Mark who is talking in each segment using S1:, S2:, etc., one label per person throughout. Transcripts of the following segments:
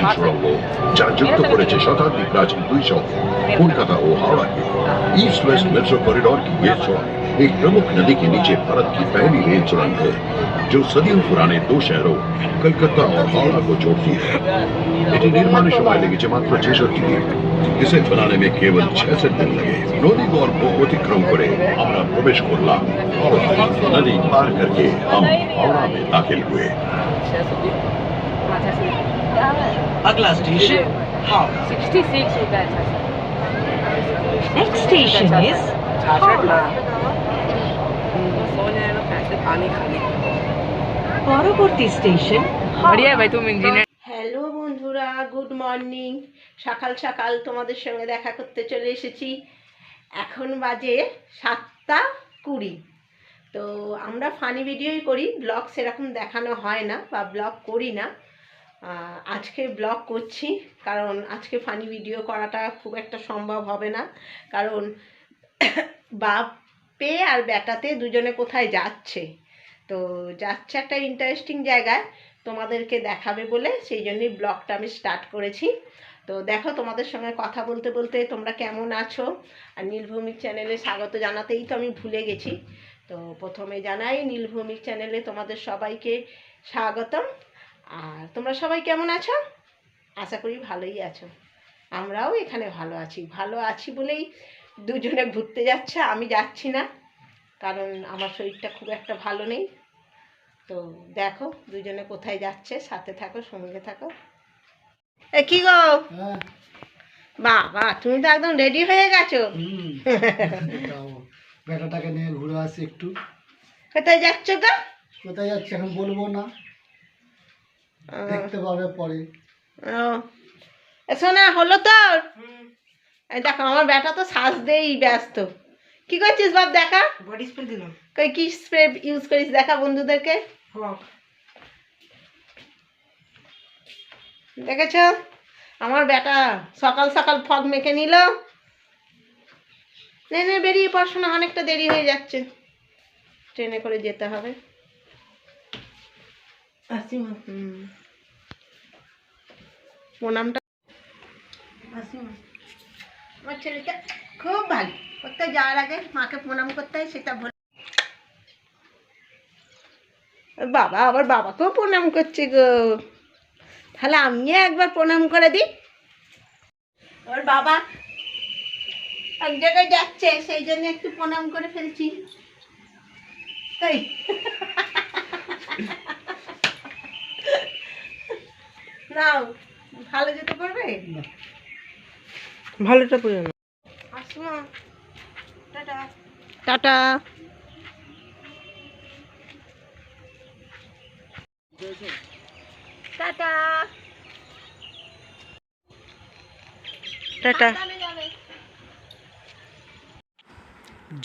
S1: Rail সুড়ঙ্গ যা যুক্ত করেছে শতাব্দী প্রাচীন দুই শহর कोलकाता और हावड़ा के ईस्ट वेस्ट मेट्रो कॉरिडोर की ये सुरंग एक प्रमुख नदी के नीचे भारत की पहली रेल सुरंग है जो सदियों पुराने दो शहरों कलकत्ता और हावड़ा को जोड़ती है এটি নির্মাণের সময় লেগেছে মাত্র ছেষট্টি দিন इसे बनाने में केवल छियासठ दिन लगे नदी गौर को अतिक्रम করে আমরা প্রবেশ করলাম হাওড়া नदी पार करके हम हावड़ा में दाखिल हुए
S2: अगला स्टेशन हावड़ा
S3: सिक्सटी सिक्स रुपये अच्छा
S4: Next station is Howrah.
S2: सो जाए ना पैसे पानी खाने
S4: পরবর্তী স্টেশন
S3: बढ़िया है भाई तुम इंजीनियर
S5: হ্যালো বন্ধুরা গুড মর্নিং সকাল সকাল তোমাদের সঙ্গে দেখা করতে চলে এসেছি এখন বাজে সাতটা কুড়ি তো আমরা ফানি ভিডিওই করি ব্লগ সেরকম দেখানো হয় না বা ব্লগ করি না আহ, আজকে ব্লগ করছি, কারণ আজকে ফানি ভিডিও করাটা খুব একটা সম্ভব হবে না। কারণ বাপে আর বেটাতে দুজনে কোথায় যাচ্ছে? তো যাচ্ছে একটা ইন্টারেস্টিং জায়গায়, তোমাদেরকে দেখাবে বলে সেই জন্যই ব্লগটা আমি স্টার্ট করেছি। তো দেখো তোমাদের সঙ্গে কথা বলতে বলতে তোমরা কেমন আছো? আর নীলভূমির চ্যানেলে স্বাগত জানাতেই তো আমি ভুলে গেছি। তো প্রথমে জানাই, নীলভূমির চ্যানেলে তোমাদের সবাইকে স্বাগতম। আর তোমরা সবাই কেমন আছো? আশা করি ভালোই আছো। আমরাও এখানে ভালো আছি। ভালো আছি বলেই দুজনে ঘুরতে যাচ্ছে আমি যাচ্ছি না। কারণ আমার শরীরটা খুব একটা ভালো নেই। তো দেখো দুজনে কোথায় যাচ্ছে সাথে থাকো সঙ্গে থাকো। এ কি গো? বাবা তুমি তো একদম রেডি হয়ে গেছো।
S6: বেটাটাকে নিয়ে ঘুরে আসি একটু।
S5: কোথায় যাচ্ছ গো?
S6: কোথায় যাচ্ছি এখন বলব না। দেখতে পাবে পরে।
S5: শোনা হলো তোর? দেখো আমার বেটা তো শ্বাস দেই ব্যস্ত। কি করছিস বাপ দেখা?
S2: বডি স্প্রে দিলাম
S5: কই কি স্প্রে ইউজ করিস দেখা বন্ধুদেরকে? দেখেছ? আমার বেটা সকাল সকাল ফগ মেখে নিল। নে বেরিয়ে পড়াশোনা অনেকটা দেরি হয়ে যাচ্ছে। ট্রেনে করে যেতে হবে।
S2: আসি
S5: হুম। প্রণামটা আমার ছেলেটা খুব ভালো। কোথায় যাওয়ার আগে মাকে প্রণাম করতে হয় সেটা বলে। বাবা আবার বাবাকেও প্রণাম করছে গো। তাহলে আমিও একবার প্রণাম করে দিই। ওর বাবা এক জায়গায় যাচ্ছে সেই জন্য একটু প্রণাম করে ফেলছি। তাই? নাও ভালো যেতে পারবে?
S2: ভালোটা পড়ে না
S5: Asma tata. Tata. Tata.
S2: Tata.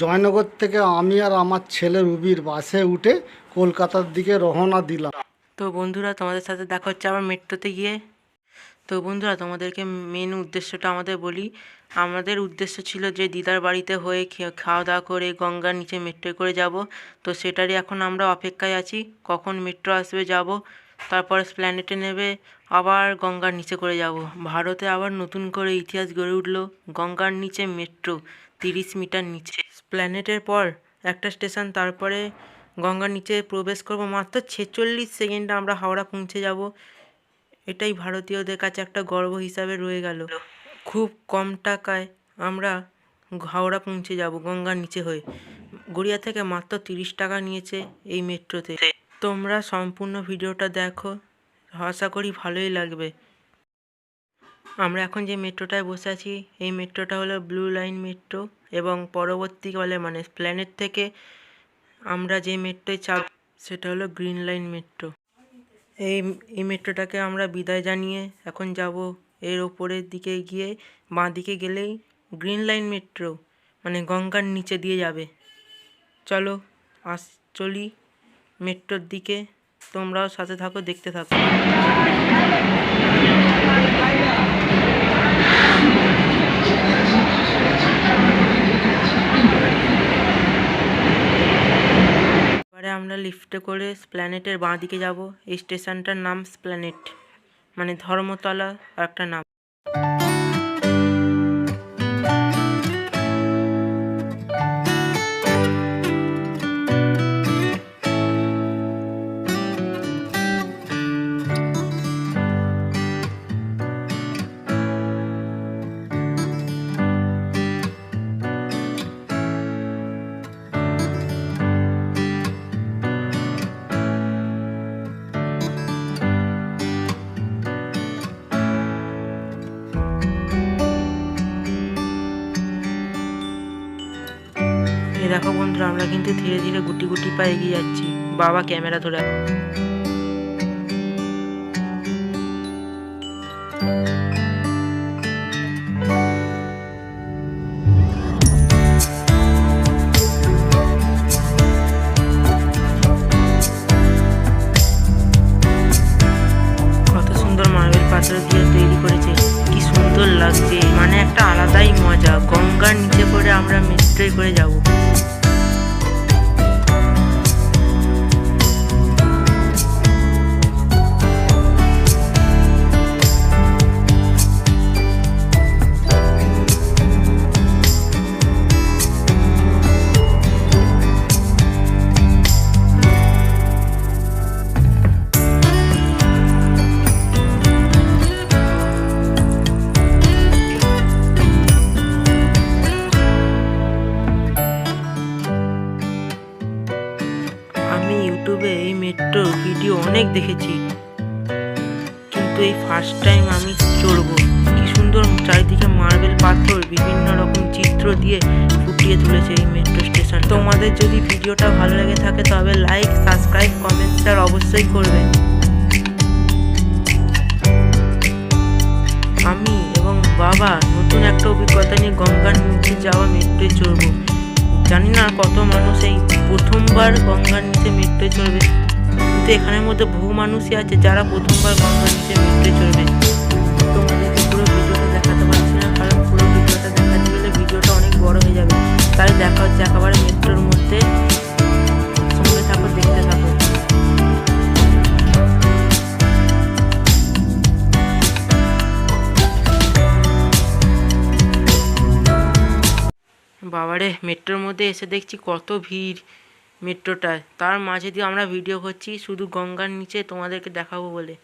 S6: Joynagar থেকে আমি আর আমার ছেলে রুবির বাসে উঠে কলকাতার দিকে রওনা দিলাম।
S2: তো বন্ধুরা, তোমাদের সাথে দেখা হচ্ছে আবার মেট্রোতে গিয়ে। তো বন্ধুরা, তোমাদেরকে মেন উদ্দেশ্যটা আমাদের বলি। আমাদের উদ্দেশ্য ছিল যে দিদার বাড়িতে হয়ে খাওয়া দাওয়া করে গঙ্গার নিচে মেট্রো করে যাব। তো সেটারই এখন আমরা অপেক্ষায় আছি, কখন মেট্রো আসবে যাব। তারপরে স্প্ল্যানেটে নেবে, আবার গঙ্গার নিচে করে যাব। ভারতে আবার নতুন করে ইতিহাস গড়ে উঠল, গঙ্গার নিচে মেট্রো, তিরিশ মিটার নিচে। স্প্ল্যানেটের পর একটা স্টেশন তারপরে গঙ্গার নিচে প্রবেশ করব মাত্র ছেচল্লিশ সেকেন্ডে আমরা হাওড়া পৌঁছে যাব। এটাই ভারতীয়দের কাছে একটা গর্ব হিসাবে রয়ে গেল। খুব কম টাকায় আমরা হাওড়া পৌঁছে যাব গঙ্গার নিচে হয়ে। গড়িয়া থেকে মাত্র তিরিশ টাকা নিয়েছে এই মেট্রোতে। তোমরা সম্পূর্ণ ভিডিওটা দেখো, আশা করি ভালোই লাগবে। আমরা এখন যে মেট্রোটায় বসে আছি, এই মেট্রোটা হলো ব্লু লাইন মেট্রো এবং পরবর্তীকালে মানে প্ল্যানেট থেকে আমরা যে মেট্রোয় চাপ সেটা হলো গ্রিন লাইন মেট্রো। এই এই মেট্রোটাকে আমরা বিদায় জানিয়ে এখন যাব এর ওপরের দিকে গিয়ে বাঁ দিকে গেলেই গ্রিন লাইন মেট্রো মানে গঙ্গার নিচে দিয়ে যাবে। চলো আস চলি মেট্রোর দিকে। তোমরাও সাথে থাকো, দেখতে থাকো। আমরা লিফটে করে স্প্ল্যানেটের বাঁ দিকে যাব। এই স্টেশনটার নাম স্প্ল্যানেট মানে ধর্মতলা একটা নাম। এই দেখো বন্ধুরা, আমরা কিন্তু ধীরে ধীরে গুটি গুটি পায়ে এগিয়ে যাচ্ছি। বাবা, ক্যামেরা ধরে পাথর দিয়ে তৈরি করেছে। কি সুন্দর লাগছে। মানে একটা আলাদাই মজা। গঙ্গার নিচে করে আমরা মেট্রোয় করে যাব। ইউটিউবে ভিডিও অনেক দেখেছি। কিন্তু এই ফার্স্ট টাইম আমি চড়বো। কি সুন্দর চারিদিকে মার্বেল পাথর, বিভিন্ন রকম চিত্র দিয়ে ফুটিয়ে তুলেছে এই মেট্রো স্টেশন তোমাদের যদি ভিডিওটা ভালো লেগে থাকে তবে লাইক সাবস্ক্রাইব কমেন্ট শেয়ার অবশ্যই করবে। আমি এবং বাবা নতুন একটা অভিজ্ঞতা নিয়ে গঙ্গার নিচে যাওয়া মেট্রোয় চড়বো। জানি না কত মানুষ এই প্রথমবার গঙ্গার নিচে মেট্রোয় চড়বে। কিন্তু এখানের মধ্যে বহু মানুষই আছে যারা প্রথমবার গঙ্গার নিচে মেট্রোয় চলবে। তোমাদেরকে পুরো ভিডিওটা দেখাতে পারছি না, কারণ পুরো ভিডিওটা দেখাতে গেলে ভিডিওটা অনেক বড় হয়ে যাবে। তাই দেখা হচ্ছে একেবারে মেট্রোর মধ্যে। সঙ্গে থাকো, দেখতে থাকো। বাবারে, মেট্রোর মধ্যে এসে দেখছি কত ভিড়। মেট্রোটায়। তার মাঝে দিয়ে আমরা ভিডিও করছি শুধু গঙ্গার নিচে তোমাদেরকে দেখাবো বলে।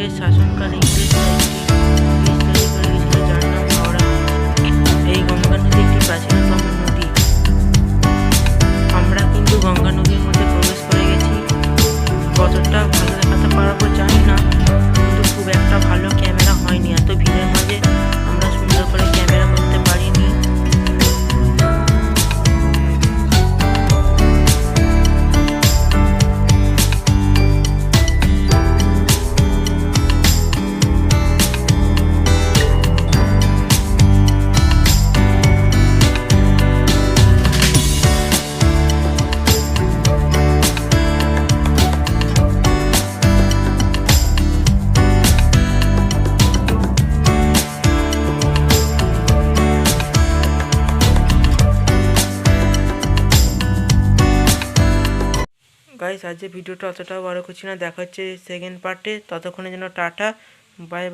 S2: के शासन का नहीं আজকে ভিডিওটা অতটাও বড় করছি না দেখা হচ্ছে সেকেন্ড পার্টে ততক্ষণের জন্য টাটা বাই